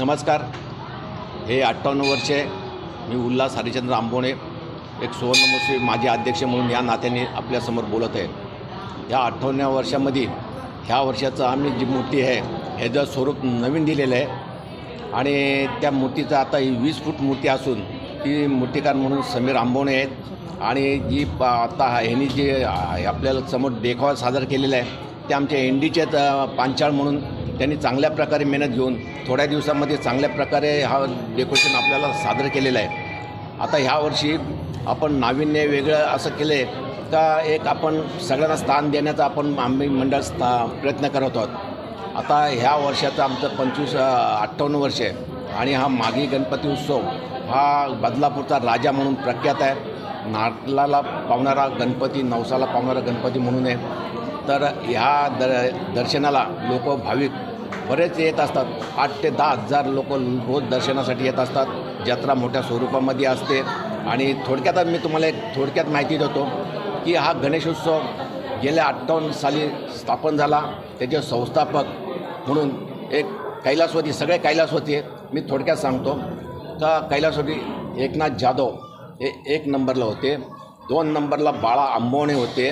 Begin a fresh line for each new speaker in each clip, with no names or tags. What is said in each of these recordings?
नमस्कार. हे अठ्ठावन्न वर्षे मी उल्हास हरिचंद्र आंबोणे एक सुवर्णमुशी माजी अध्यक्ष म्हणून या नात्याने आपल्यासमोर बोलत आहे. या अठ्ठावन्न वर्षामध्ये ह्या वर्षाचं आम्ही जी मूर्ती आहे ह्याचं स्वरूप नवीन दिलेलं आहे आणि त्या मूर्तीचं आता ही वीस फूट मूर्ती असून ती मूर्तिकार म्हणून समीर आंबोणे आहेत आणि जी प आता ह्यांनी जे आपल्याला समोर देखावा सादर केलेला आहे ते आमच्या एनडीचेच पांचाळ म्हणून त्यांनी चांगल्या प्रकारे मेहनत घेऊन थोड्या दिवसामध्ये चांगल्या प्रकारे हा डेकोरेशन आपल्याला सादर केलेलं आहे. आता ह्या वर्षी आपण नाविन्य वेगळं असं केलं आहे का एक आपण सगळ्यांना स्थान देण्याचा आपण आम्ही मंडळ स्था प्रयत्न करत आहोत. आता ह्या वर्षाचं आमचं पंचवीस अठ्ठावन्न वर्ष आहे आणि हा मागी गणपती उत्सव हा बदलापूरचा राजा म्हणून प्रख्यात आहे. नाटलाला पावणारा गणपती नवसाला पावणारा गणपती म्हणून आहे. तर ह्या दर दर्शनाला लोक भाविक बरेच येत असतात. आठ ते दहा हजार लोक रोज दर्शनासाठी येत असतात. जत्रा मोठ्या स्वरूपामध्ये असते. आणि थोडक्यात मी तुम्हाला एक थोडक्यात माहिती देतो की हा गणेशोत्सव गेल्या अठ्ठावन्न साली स्थापन झाला. त्याचे संस्थापक म्हणून एक कैलासवती सगळे कैलासवती आहेत. मी थोडक्यात सांगतो. का कैलासवती एकनाथ जाधव हे एक नंबरला होते. दोन नंबरला बाळा आंबवणे होते.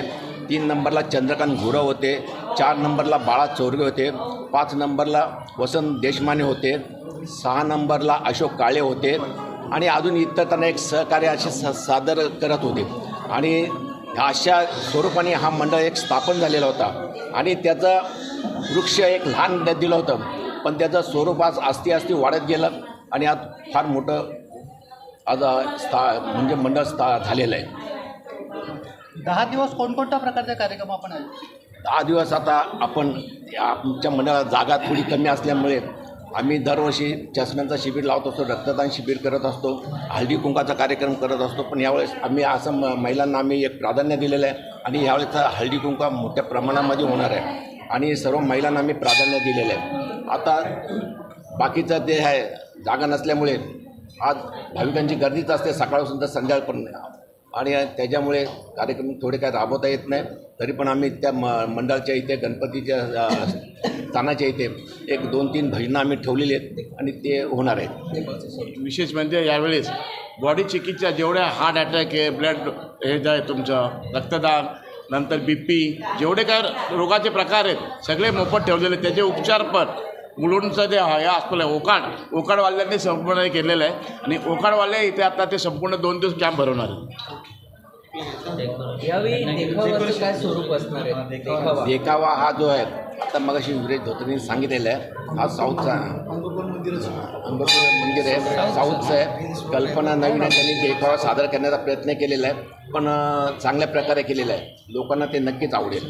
तीन नंबरला चंद्रकांत घुरव होते चार नंबरला बाळा चौरगे होते पाच नंबरला वसंत देशमाने होते सहा नंबरला अशोक काळे होते आणि अजून इतर त्यांना एक सहकार्य असे स सादर करत होते. आणि अशा स्वरूपाने हा मंडळ एक स्थापन झालेला होता. आणि त्याचं वृक्ष एक लहान दिलं होतं पण त्याचं स्वरूप आज आस्ती असती वाढत गेलं आणि आज फार मोठं आज स्था म्हणजे मंडळ स्था झालेलं आहे.
दहा दिवस कोणकोणत्या प्रकारचे कार्यक्रम आपण आहे
दहा दिवस आता आपण आमच्या मंडळात जागा थोडी कमी असल्यामुळे आम्ही दरवर्षी चष्म्यांचा शिबिर लावत असतो रक्तदान शिबिर करत असतो हळदी कुंकाचा कार्यक्रम करत असतो. पण यावेळेस आम्ही असं म महिलांना आम्ही एक प्राधान्य दिलेलं आहे आणि यावेळेचा हळदी कुंका मोठ्या प्रमाणामध्ये होणार आहे. आणि सर्व महिलांना आम्ही प्राधान्य दिलेलं आहे. आता बाकीचं ते आहे जागा नसल्यामुळे आज भाविकांची गर्दीच असते सकाळपासून तर संध्याकाळपर्यंत. आणि त्याच्यामुळे कार्यक्रम थोडे काय राबवता येत नाही तरी पण आम्ही त्या म मंडळाच्या इथे गणपतीच्या स्थानाच्या इथे एक दोन तीन भजनं आम्ही ठेवलेली आहेत आणि ते होणार आहेत
विशेष म्हणजे यावेळेस बॉडी चिकित्सा जेवढ्या हार्ट अटॅक आहे ब्लड हे जे आहे तुमचं रक्तदान नंतर बी पी जेवढे काय रोगाचे प्रकार आहेत सगळे मोफत ठेवलेले आहेत. त्याचे उपचार पण मुलुंडचं जे हे हॉस्पिटल आहे ओकाड. ओकाडवाल्यांनी संपूर्ण हे केलेलं आहे. आणि ओकाडवाले इथे आता ते संपूर्ण दोन दिवस कॅम्प भरवणार आहेत.
यावेळी देखावाचं काय स्वरूप असणार आहे? देखावा.
हा जो आहे आता मगाशी विरेश धोत्रेंनी सांगितलेला आहे हा साऊथचा अंबरपूर मंदिर आहे साऊथचं आहे. कल्पना नवीन आहे त्यांनी देखावा सादर करण्याचा प्रयत्न केलेला आहे पण चांगल्या प्रकारे केलेला आहे. लोकांना ते नक्कीच आवडेल.